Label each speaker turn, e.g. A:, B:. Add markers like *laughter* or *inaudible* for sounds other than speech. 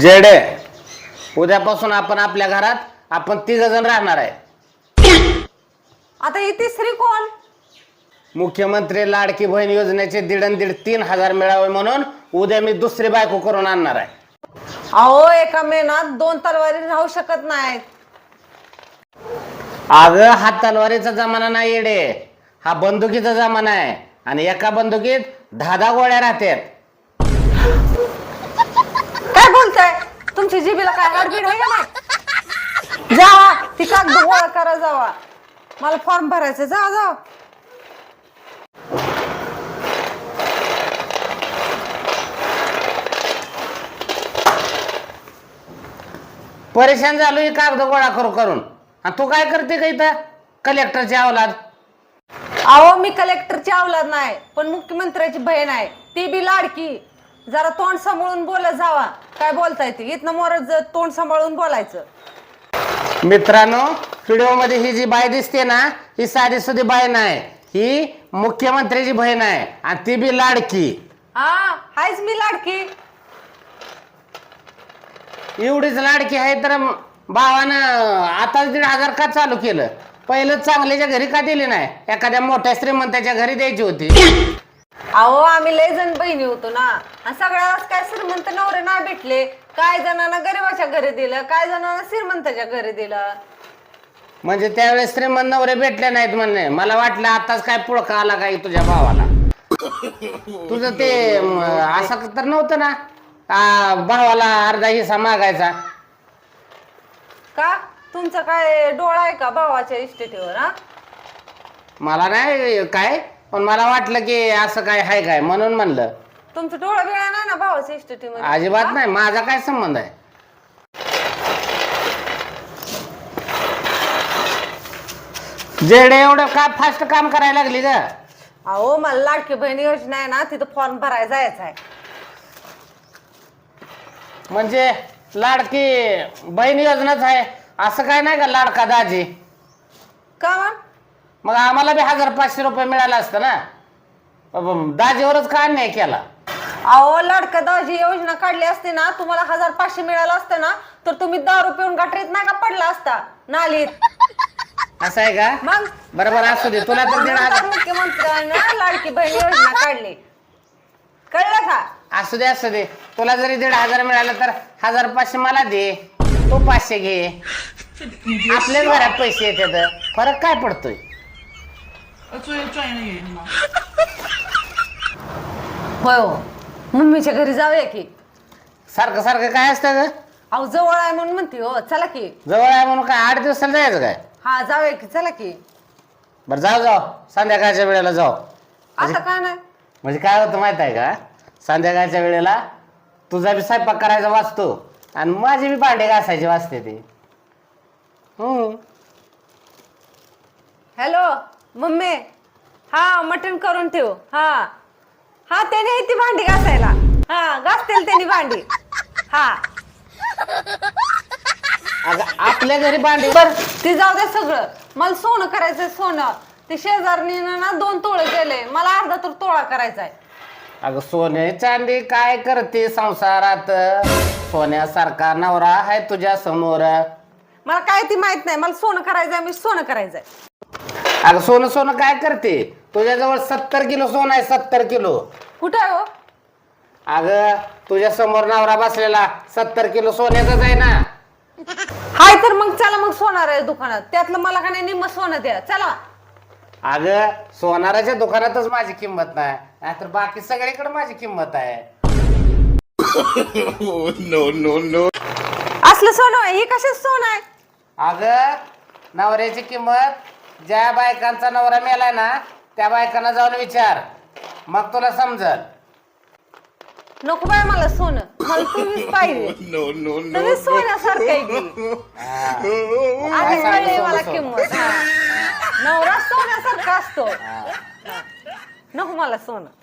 A: जेडे उद्यापासून आपण आपल्या घरात आपण तिघ जण राहणार आहे.
B: आता ही तिसरी कोण?
A: मुख्यमंत्री लाडकी बहीण योजनेचे दीड अन दीड तीन हजार मिळावे म्हणून उद्या मी दुसरी बायको करून आणणार आहे.
B: अहो एका मेनात दोन तलवारी राहू शकत नाहीत.
A: अगं हा तलवारीचा जमाना नाही येडे. हा बंदुकीचा जमाना आहे. आणि एका बंदुकीत दहा दहा गोळ्या राहतात.
B: काय बोलताय? तुमच्या जिबीला काय हाडबीड आहे का नाही? जावा ती कागद गोळा करा जावा. मला फॉर्म भरायचं जा जा
A: परेशान झालो ही कागद गोळा करू करून. आणि तू काय करते का इथं? कलेक्टरची अवलाद.
B: अहो मी कलेक्टरची अवलाद नाही पण मुख्यमंत्र्याची बहीण आहे. ती बी लाडकी. जरा तोंड सांभाळून बोलत जावा. काय बोलताय ती? इथनं मोर तोंड सांभाळून बोलायचं.
A: मित्रांनो व्हिडिओमध्ये ही जी बाई दिसते ना ही साधी सुधी बाई नाही. ही मुख्यमंत्र्याची बहीण आहे आणि ती बी लाडकी.
B: हा हायच मी लाडकी.
A: एवढीच लाडकी आहे तर भावानं आताच दीड हजार का चालू केलं? पहिलं चांगल्याच्या घरी का दिली नाही? एखाद्या मोठ्या श्रीमंताच्या घरी द्यायची होती.
B: अहो आम्ही लय जण बहिणी होतो ना. आणि सगळ्यालाच काय श्रीमंत नवरे नाही भेटले. काय जणांना गरीबाच्या घरी दिलं काय जणांना श्रीमंताच्या घरी दिलं?
A: म्हणजे त्यावेळेस श्रीमंत नवरे भेटले नाहीत म्हणणे मला वाटलं आताच काय पुळका आला काय तुझ्या भावाला. तुझं ते म, असं तर नव्हतं ना. आ, भावाला अर्धा हिस्सा मागायचा.
B: का? तुमचा काय डोळा आहे का भावाच्या इस्टेटीवर हा?
A: मला नाही काय? पण मला वाटलं की असं काय आहे काय म्हणून म्हणलं.
B: तुमचं डोळा बिळा नाही ना भावाच्या इस्टेटीमध्ये
A: अजिबात नाही माझा काय संबंध आहे? जेडे एवढं का फास्ट काम करायला लागली का
B: अहो मला लाडकी बहीण योजना आहे ना तिथं फॉर्म भरायला जायचं आहे.
A: म्हणजे लाडकी बहीण योजनाच आहे असं काय नाही का लाडका दाजी?
B: का मग
A: मग आम्हाला बी हजार पाचशे रुपये मिळालं असतं ना. अब- दाजीवरच का अन्याय केला?
B: अहो लाडका दाजी योजना काढली असते ना तुम्हाला हजार पाचशे मिळालं असतं ना तर तुम्ही दारू पिऊन गटरीत नाही का पडला असता नालीत.
A: असं आहे का?
B: मग?
A: बरोबर असू दे तुला तर दीड
B: नंतर
A: हजार
B: मुख्यमंत्र्यांना लाडकी बहीण योजना काढली. कळलं का?
A: असू दे असू दे. तुला जरी दीड हजार मिळालं तर हजार पाचशे मला दे. तू पाचशे घे. आपल्याच घरात पैसे येतात. फरक काय पडतोय? *laughs*
B: होय मम्मी मम्मीच्या घरी जाऊया की.
A: सारखं सारखं काय असतं ग?
B: अहो जवळ आहे म्हणून म्हणते हो. चला की.
A: जवळ आहे म्हणून काय? आठ दिवसाला जायचं काय?
B: हा जाऊया की. चला की.
A: बरं जाऊ जाऊ. संध्याकाळच्या वेळेला जाऊ.
B: आता म्हणजे- काय नाही?
A: म्हणजे काय होतं माहीत आहे का? संध्याकाळच्या वेळेला तुझा बी स्वयंपाक करायचा वाचतो. आणि माझे बी भांडे घासायचे वाचते ते. हम्म.
B: हॅलो. मम्मी हा मटण करून ठेव हा. हा त्याने ती भांडी घासायला. हा घासतील त्यांनी भांडी. हा.
A: अगं आपल्या घरी भांडी
B: बर ती जाऊ दे सगळं. मला सोनं करायचंय सोनं. ते शेजारणीनं ना दोन तोळे केले. मला अर्धा तर तोळा करायचा आहे.
A: अगं सोने चांदी काय करते संसारात? सोन्यासारखा नवरा आहे तुझ्या समोर.
B: मला काय ती माहीत नाही. मला सोनं करायचंय मी सोनं करायचंय.
A: अगं सोनं सोनं काय करते? तुझ्याजवळ सत्तर किलो सोनं आहे सत्तर किलो.
B: कुठं आहे हो?
A: अगं तुझ्या समोर नवरा बसलेला सत्तर किलो सोन्याचाच आहे ना.
B: हाय तर मग चला मग सोनार आहे दुकानात. त्यातलं मला का नाही निम्म सोनं द्या. चला.
A: अगं सोनाराच्या दुकानातच माझी किंमत नाही. नाहीतर बाकी सगळीकडे माझी किंमत आहे. *laughs*
B: असलं सोनं आहे हे कशाच सोनं आहे?
A: अगं नवऱ्याची किंमत ज्या बायकांचा नवरा मेलाय ना त्या बायकांना जाऊन विचार. मग तुला समजल.
B: नको बाय मला सोनं. मला तुम्हीच पाहिजे. तुम्ही सोन्यासारखं आहे की. कळले मला? किंमत. हा. नवरा सोन्यासारखा असतो. नको मला सोनं.